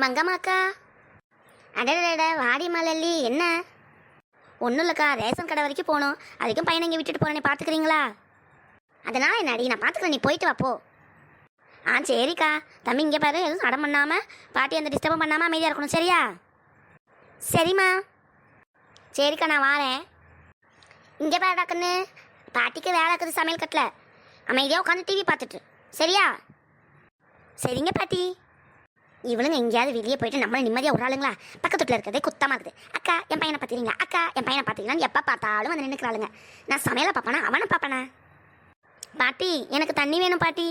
மங்கம்மாக்கா? அடடட வாடி மலல்லி என்ன? ஒன்றும் இல்லைக்கா ரேஷன் கடை வரைக்கும் போகணும். அதுக்கும் பையனை இங்கே விட்டுட்டு போகிறேன் பார்த்துக்கிறீங்களா? அதனால் என்ன அடி நான் பார்த்துக்கிறேன் நீ போயிட்டு வா போ. ஆ சரிக்கா. தம்பி இங்கே பாரு எதுவும் அடம் பண்ணாமல் பாட்டி அந்த டிஸ்டர்பும் பண்ணாமல் அமைதியாக இருக்கணும் சரியா? சரிம்மா. சரிக்கா நான் வாரேன். இங்கே பாரு டக்குன்னு பாட்டிக்கு வேலை இருக்குது சமையல் கட்டில். அமைதியாக உட்காந்து டிவி பார்த்துட்டு சரியா? சரிங்க பாட்டி. இவளுங்க எங்கேயாவது வெளியே போயிட்டு நம்மள நிம்மதியாக விட்றாளுங்களா பக்கத்து வீட்டில் இருக்கிறதே குத்தமாக இருக்குது அக்கா என் பையனை பார்த்துறீங்க அக்கா என் பையனை பார்த்துறீங்கன்னு எப்போ பார்த்தாலும் வந்து நின்றுக்கிறாளுங்க நான் சமையலை பார்ப்பேனா? அவனை பார்ப்பேனா? பாட்டி எனக்கு தண்ணி வேணும் பாட்டி.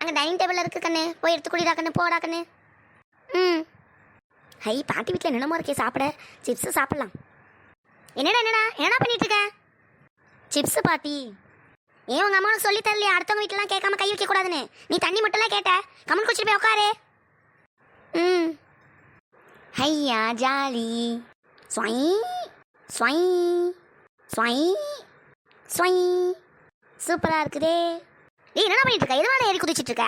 அங்கே டைனிங் டேபிளில் இருக்கு கண்ணு. போய் எடுத்து குடிடா கண்ணு போடா கண்ணு. ம். ஹை பாட்டி வீட்டில் என்னமோ இருக்கே சாப்பிட. சிப்ஸு சாப்பிட்லாம். என்னடா என்னடா? என்னடா பண்ணிட்டு இருக்க? சிப்ஸு பாட்டி. ஏன் உங்கள் அம்மாவும் சொல்லி தரலையே? அடுத்தவங்க வீட்டிலலாம் கேட்காம கை வைக்கக்கூடாதுன்னு நீ தண்ணி மட்டும்லாம் கேட்ட. கம்மன் குடிச்சிட்டு போய் உட்காரு. ஹையா ஜாலி ஸ்வை ஸ்வை ஸ்வை ஸ்வை சூப்பராக இருக்குதே. ஏய் என்ன பண்ணிட்டு இருக்க எது மேலே ஏறி குதிச்சிட்டு இருக்க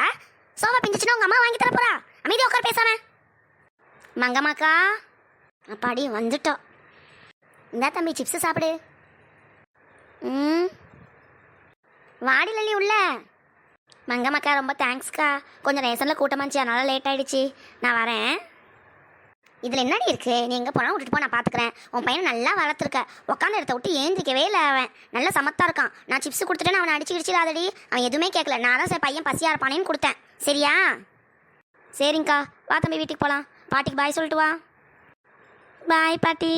சோஃபா பிஞ்சிச்சுன்னா உங்க அம்மா வாங்கி தர போறா. அமைதியா உட்கார பேசாம. மங்கம்மாக்கா அப்பாடி வந்துட்டோம். இந்தா தம்பி சிப்ஸ் சாப்பிடு. ம். வாடி லல்லி உள்ள. மங்கம்மாக்கா ரொம்ப தேங்க்ஸ்க்கா கொஞ்சம் ரேஷனில் கூட்டமாச்சு அதனால லேட் ஆயிடுச்சு. நான் வரேன். இதில் என்னடி இருக்குது நீ எங்கே போனால் விட்டுட்டு போ நான் பார்த்துக்கிறேன் உன் பையனை நல்லா வளர்த்துருக்க. உட்காந்து இடத்த விட்டு ஏந்திரிக்கவே இல்லை அவன். நல்லா சமத்தா இருக்கான். நான் சிப்ஸ் கொடுத்துட்டேன் அவனை அடிச்சு கிடிச்சிடாதடி அவன் எதுவுமே கேட்கல நான் தான் சரி பையன் பசியாக இருப்பானேன்னு கொடுத்தேன். சரியா? சரிங்க்கா வா தம்பி வீட்டுக்கு போகலாம் பாட்டிக்கு பாய் சொல்லிட்டு வா. பாய் பாட்டி.